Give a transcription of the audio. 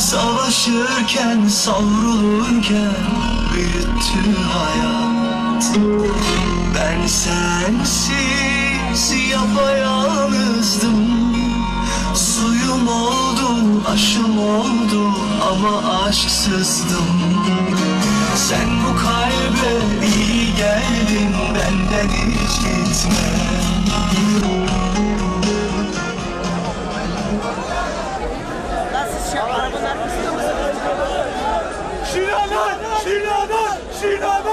Taşırken savrulurken büyüttü hayat. Ben sensiz yapayalnızdım. Suyum oldun, aşım oldun ama aşksızdım. Sen bu kalbe iyi geldin, benden hiç gitme Şiralar, şiralar, şiralar,